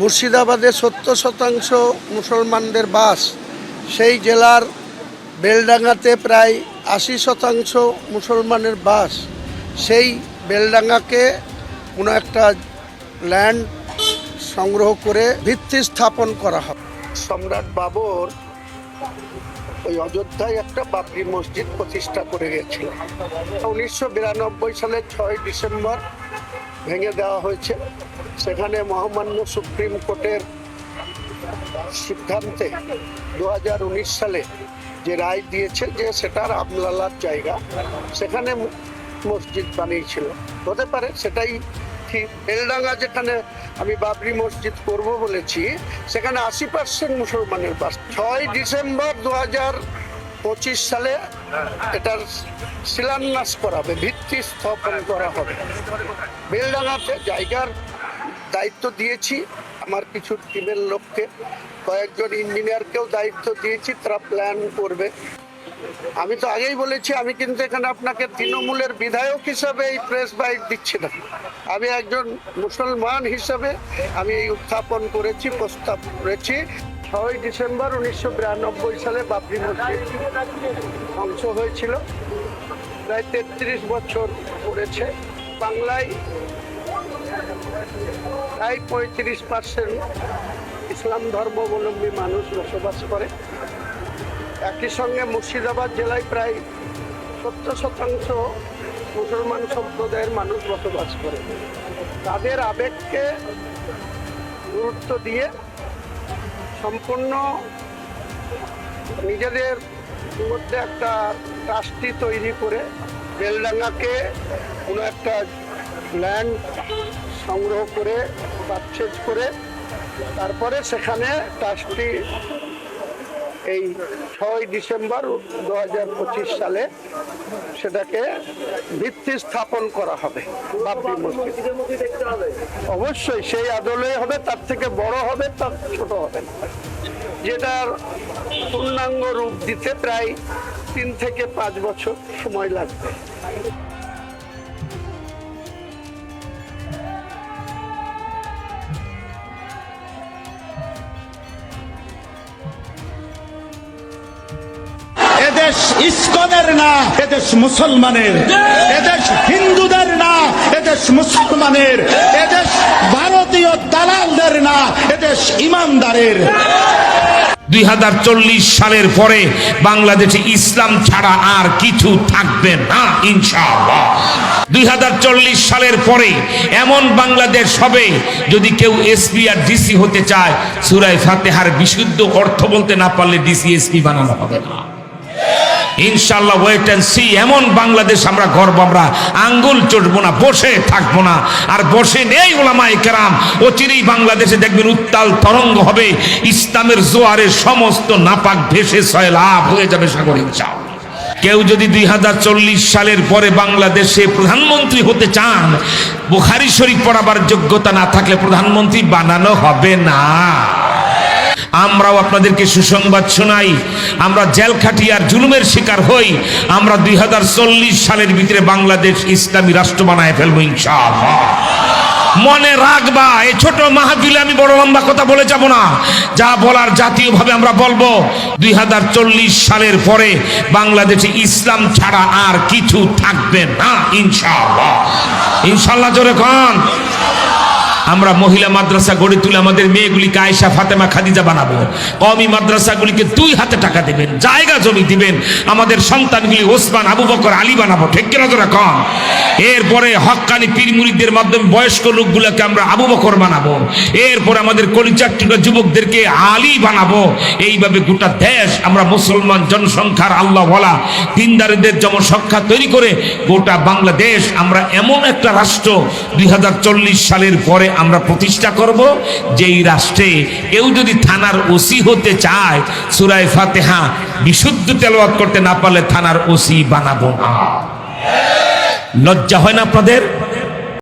মুর্শিদাবাদে সত্তর শতাংশ মুসলমানদের বাস। সেই জেলার বেলডাঙ্গাতে প্রায় আশি শতাংশ মুসলমানের বাস। সেই বেলডাঙ্গাকে কোনো একটা ল্যান্ড সংগ্রহ করে ভিত্তি স্থাপন করা হবে। সম্রাট বাবর ওই অযোধ্যায় একটা বাবরি মসজিদ প্রতিষ্ঠা করে গেছিল। উনিশশো বিরানব্বই সালের ছয় ডিসেম্বর ভেঙে দেওয়া হয়েছে। সেখানে মহামান্য সুপ্রিম কোর্টের সিদ্ধান্তে দু হাজার উনিশ সালে যে রায় দিয়েছে যে সেটার আমলালার জায়গা, সেখানে মসজিদ বানিয়েছিল। হতে পারে সেটাই ঠিক। বেলডাঙ্গা যেখানে আমি বাবরি মসজিদ করব বলেছি, সেখানে আশি পার্সেন্ট মুসলমানের বাস। ছয় ডিসেম্বর দু হাজার পঁচিশ সালে এটার শিলান্যাস করা হবে ভিত্তি স্থাপন করা হবে। বেলডাঙ্গাতে জায়গার দায়িত্ব দিয়েছি আমার কিছু টিমের লোককে। কয়েকজন ইঞ্জিনিয়ারকেও দায়িত্ব দিয়েছি, তারা প্ল্যান করবে। আমি তো আগেই বলেছি, আমি কিন্তু এখানে আপনাকে তৃণমূলের বিধায়ক হিসাবে এই প্রেস বাইট দিচ্ছি না। আমি একজন মুসলমান হিসাবে আমি এই উত্থাপন করেছি, প্রস্তাব করেছি। ছয় ডিসেম্বর উনিশশো বিরানব্বই সালে বাবরি মসজিদ ধ্বংস হয়েছিল। প্রায় তেত্রিশ বছর পড়েছে। বাংলায় প্রায় পঁয়ত্রিশ পার্সেন্ট ইসলাম ধর্মাবলম্বী মানুষ বসবাস করে। একই সঙ্গে মুর্শিদাবাদ জেলায় প্রায় সত্তর শতাংশ মুসলমান সম্প্রদায়ের মানুষ বসবাস করে। তাদের আবেগকে গুরুত্ব দিয়ে সম্পূর্ণ নিজেদের মধ্যে একটা ট্রাস্টি তৈরি করে, বেলডাঙ্গাকে কোনো একটা ল্যান্ড সংগ্রহ করে পারচেজ করে, তারপরে সেখানে ট্রাস্টি এই ছয় ডিসেম্বর দু হাজার পঁচিশ সালে সেটাকে ভিত্তি স্থাপন করা হবে অবশ্যই সেই আদলে হবে, তার থেকে বড় হবে, তার ছোট হবে যেটার পূর্ণাঙ্গ রূপ দিতে প্রায় তিন থেকে পাঁচ বছর সময় লাগবে। এদেশ ইস্কনের না এদেশ মুসলমানের। এদেশ হিন্দুদের না এদেশ মুসলমানের। এদেশ ভারতীয় দালালদের না এদেশ ইমানদারের। দুই সালের পরে বাংলাদেশে ইসলাম ছাড়া আর কিছু থাকবে না ইনশাআল্লাহ। দুই হাজার চল্লিশ সালের পরে এমন বাংলাদেশ হবে যদি কেউ এসপি আর ডিসি হতে চায় সুরাই ফাতেহার বিশুদ্ধ অর্থ বলতে না পারলে ডিসি এসপি বানানো হবে না। ইনশাল্লাহ ওয়েট অ্যান্ড সি এমন বাংলাদেশ আমরা গর্ব, আমরা আঙ্গুল চটবো না, বসে থাকব না। আর বসে নেই ওলামাই কেরাম, অচিরেই বাংলাদেশে দেখবেন উত্তাল তরঙ্গ হবে, ইসলামের জোয়ারে সমস্ত নাপাক ভেসে সয়লাভ হয়ে যাবে সাগর, ইনশাআল্লাহ। কেউ যদি দুই হাজার চল্লিশ সালের পরে বাংলাদেশে প্রধানমন্ত্রী হতে চান, বুখারি শরীফ পড়াবার যোগ্যতা না থাকলে প্রধানমন্ত্রী বানানো হবে না। আমরাও আপনাদেরকে সুসংবাদ শোনাই। আমরা জেল খাটি আর জুলুমের শিকার হই। আমরা দুই হাজার চল্লিশ সালের ভিতরে বাংলাদেশ ইসলামী রাষ্ট্র বানায় ফেলব ইনশাআল্লাহ। মনে রাখবা এই ছোট মাহফিলে আমি বড় লম্বা কথা বলে যাব না। যা বলার জাতীয়ভাবে আমরা বলব, দুই হাজার চল্লিশ সালের পরে বাংলাদেশে ইসলাম ছাড়া আর কিছু থাকবে না, ইনশাআল্লাহ। ইনশাল্লাহ জোরে কন। আমরা মহিলা মাদ্রাসা গড়ে তুলে আমাদের মেয়েগুলিকে আয়সা ফাতেমা, খাদিজা বানাবো। কমি মাদ্রাসাগুলিকে দুই হাতে টাকা দিবেন, জায়গা জমি দিবেন। আমাদের সন্তানগুলি ওসমান, আবু বকর, আলী বানাবো। ঠিক কিনা তোরা কম এরপরে হক্কানি পীরমুরিদের মাধ্যমে বয়স্ক লোকগুলোকে আমরা আবু বকর বানাবো। এরপরে আমাদের কলিচাট্টুকা যুবকদেরকে আলী বানাবো। এইভাবে গোটা দেশ আমরা মুসলমান জনসংখ্যার আল্লাহ বলা দিনদারীদের জনসংখ্যা তৈরি করে গোটা বাংলাদেশ আমরা এমন একটা রাষ্ট্র দুই হাজার চল্লিশ সালের পরে আমরা প্রতিষ্ঠা করব, যেই রাষ্ট্রে কেউ যদি থানার ওসি হতে চায়, সুরায় ফাতেহা বিশুদ্ধ তেলাওয়াত করতে না পারলে থানার ওসি বানাবো না। লজ্জা হয় না আপনাদের?